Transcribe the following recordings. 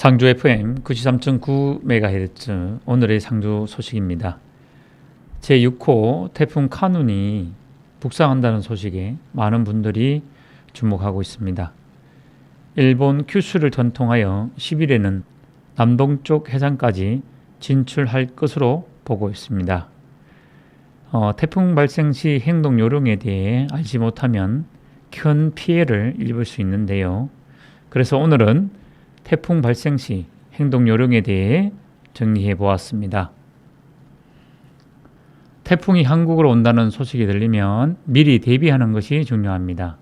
상주 FM 93.9MHz 오늘의 상주 소식입니다. 제6호 태풍 카눈이 북상한다는 소식에 많은 분들이 주목하고 있습니다. 일본 큐슈를 전통하여 10일에는 남동쪽 해상까지 진출할 것으로 보고 있습니다. 어, 태풍 발생 시 행동 요령에 대해 알지 못하면 큰 피해를 입을 수 있는데요. 그래서 오늘은 태풍 발생 시 행동 요령에 대해 정리해 보았습니다. 태풍이 한국으로 온다는 소식이 들리면 미리 대비하는 것이 중요합니다.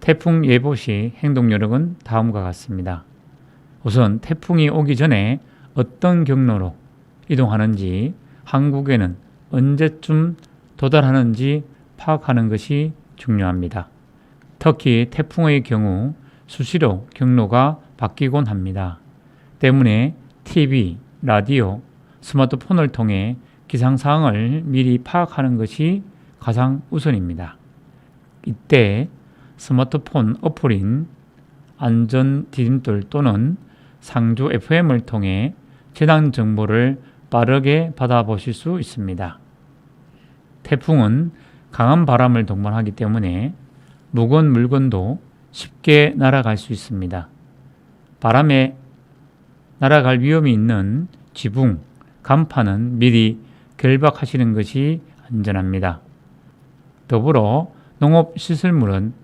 태풍 예보 시 행동 요령은 다음과 같습니다. 우선 태풍이 오기 전에 어떤 경로로 이동하는지 한국에는 언제쯤 도달하는지 파악하는 것이 중요합니다. 특히 태풍의 경우 수시로 경로가 바뀌곤 합니다. 때문에 TV, 라디오, 스마트폰을 통해 기상 사항을 미리 파악하는 것이 가장 우선입니다. 이때 스마트폰 어플인 안전 디딤돌 또는 상주 FM을 통해 재난 정보를 빠르게 받아보실 수 있습니다. 태풍은 강한 바람을 동반하기 때문에 무거운 물건도 쉽게 날아갈 수 있습니다. 바람에 날아갈 위험이 있는 지붕, 간판은 미리 결박하시는 것이 안전합니다. 더불어 농업 시설물은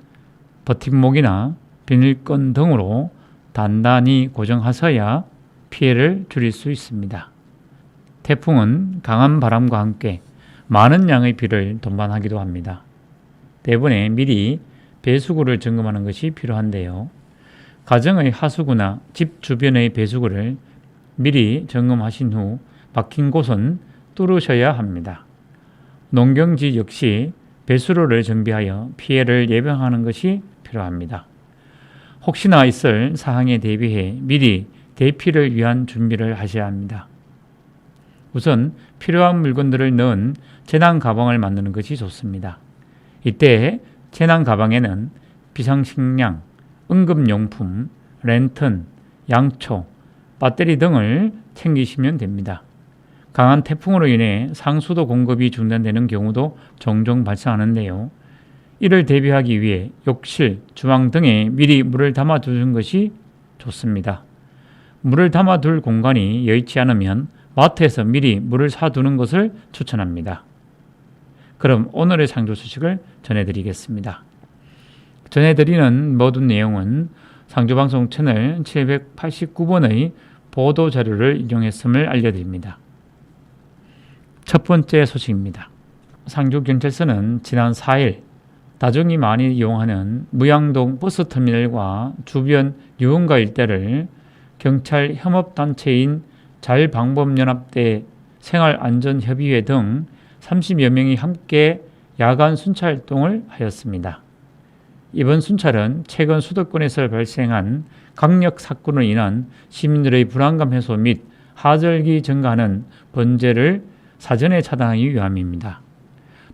버팀목이나 비닐건 등으로 단단히 고정하셔야 피해를 줄일 수 있습니다. 태풍은 강한 바람과 함께 많은 양의 비를 동반하기도 합니다. 때문에 미리 배수구를 점검하는 것이 필요한데요. 가정의 하수구나 집 주변의 배수구를 미리 점검하신 후 막힌 곳은 뚫으셔야 합니다. 농경지 역시 배수로를 정비하여 피해를 예방하는 것이 필요합니다. 혹시나 있을 사항에 대비해 미리 대피를 위한 준비를 하셔야 합니다. 우선 필요한 물건들을 넣은 재난 가방을 만드는 것이 좋습니다. 이때 재난 가방에는 비상식량, 응급용품, 랜턴, 양초, 배터리 등을 챙기시면 됩니다. 강한 태풍으로 인해 상수도 공급이 중단되는 경우도 종종 발생하는데요. 이를 대비하기 위해 욕실, 주방 등에 미리 물을 담아두는 것이 좋습니다. 물을 담아둘 공간이 여의치 않으면 마트에서 미리 물을 사두는 것을 추천합니다. 그럼 오늘의 상조 소식을 전해드리겠습니다. 전해드리는 모든 내용은 상조방송 채널 789번의 보도 자료를 인용했음을 알려드립니다. 첫 번째 소식입니다. 상주경찰서는 지난 4일 다중이 많이 이용하는 무양동 버스터미널과 주변 유흥가 일대를 경찰 협업단체인 잘방법연합대 생활안전협의회 등 30여 명이 함께 야간 순찰 활동을 하였습니다. 이번 순찰은 최근 수도권에서 발생한 강력 사건으로 인한 시민들의 불안감 해소 및 하절기 증가하는 번제를 사전에 차단하기 위함입니다.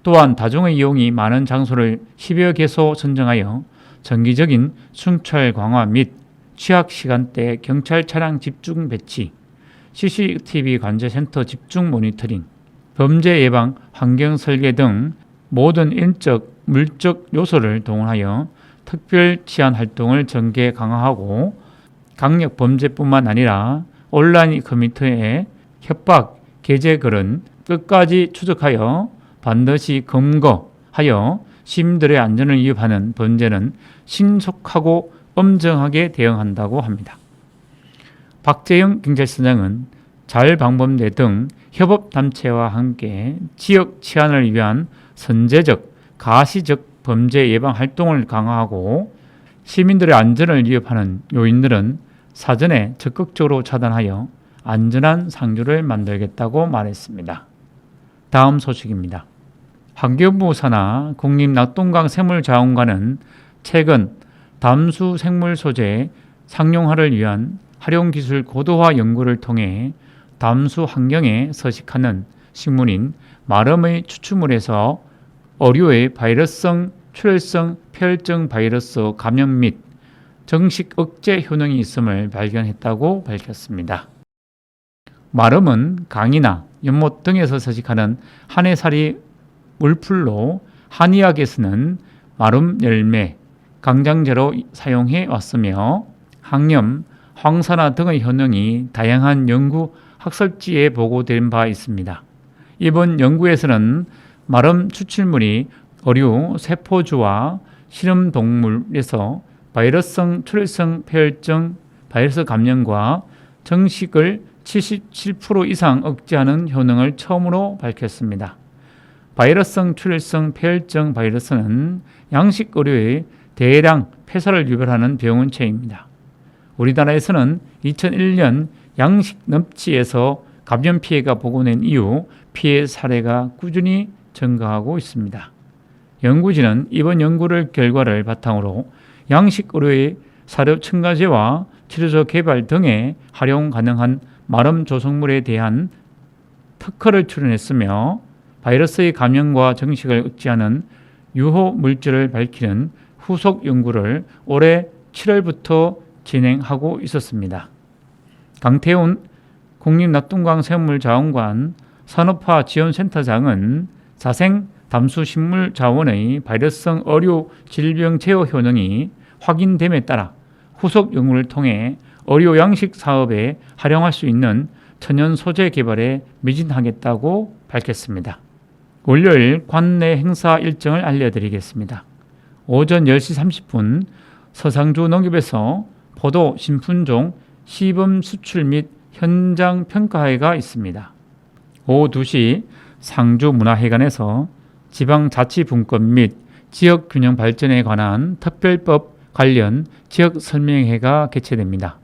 또한 다중의 이용이 많은 장소를 10여 개소 선정하여 정기적인 순찰 강화 및 취약 시간대 경찰 차량 집중 배치, CCTV 관제센터 집중 모니터링, 범죄 예방 환경 설계 등 모든 인적, 물적 요소를 동원하여 특별 치안 활동을 전개 강화하고 강력 범죄뿐만 아니라 온라인 커뮤니티에 협박, 게재 글은 끝까지 추적하여 반드시 검거하여 시민들의 안전을 위협하는 범죄는 신속하고 엄정하게 대응한다고 합니다. 박재영 경찰서장은 자율방범대 등 협업단체와 함께 지역 치안을 위한 선제적, 가시적 범죄 예방 활동을 강화하고 시민들의 안전을 위협하는 요인들은 사전에 적극적으로 차단하여 안전한 상주를 만들겠다고 말했습니다. 다음 소식입니다. 환경부 산하 국립낙동강 생물자원관은 최근 담수 생물 소재 상용화를 위한 활용기술 고도화 연구를 통해 담수 환경에 서식하는 식물인 마름의 추출물에서 어류의 바이러스성 출혈성 폐혈증 바이러스 감염 및 정식 억제 효능이 있음을 발견했다고 밝혔습니다. 마름은 강이나 연못 등에서 서식하는 한해살이 물풀로 한의학에서는 마름 열매, 강장제로 사용해 왔으며 항염, 황산화 등의 효능이 다양한 연구 학설지에 보고된 바 있습니다. 이번 연구에서는 마름 추출물이 어류, 세포주와 실험 동물에서 바이러스성 출혈성 폐혈증, 바이러스 감염과 정식을 77% 이상 억제하는 효능을 처음으로 밝혔습니다. 바이러스성 출혈성 폐혈증 바이러스는 양식 의료의 대량 폐사를 유발하는 병원체입니다. 우리나라에서는 2001년 양식 납치에서 감염 피해가 보고된 이후 피해 사례가 꾸준히 증가하고 있습니다. 연구진은 이번 연구를 결과를 바탕으로 양식 의료의 사료 첨가제와 치료제 개발 등에 활용 가능한 마름 조성물에 대한 특허를 출원했으며 바이러스의 감염과 정식을 억제하는 유호 물질을 밝히는 후속 연구를 올해 7월부터 진행하고 있었습니다. 강태훈 국립낙동강 생물자원관 산업화 지원센터장은 자생 담수식물 자원의 바이러스성 어류 질병 제어 효능이 확인됨에 따라 후속 연구를 통해 어류 양식 사업에 활용할 수 있는 천연 소재 개발에 매진하겠다고 밝혔습니다. 월요일 관내 행사 일정을 알려드리겠습니다. 오전 10시 30분 서상주 농협에서 포도 신품종 시범 수출 및 현장 평가회가 있습니다. 오후 2시 상주 문화회관에서 지방자치분권 및 지역균형 발전에 관한 특별법 관련 지역 설명회가 개최됩니다.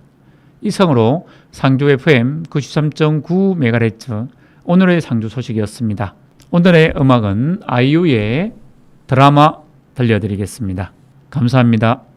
이상으로 상주 FM 93.9MHz 오늘의 상주 소식이었습니다. 오늘의 음악은 아이유의 드라마 들려드리겠습니다. 감사합니다.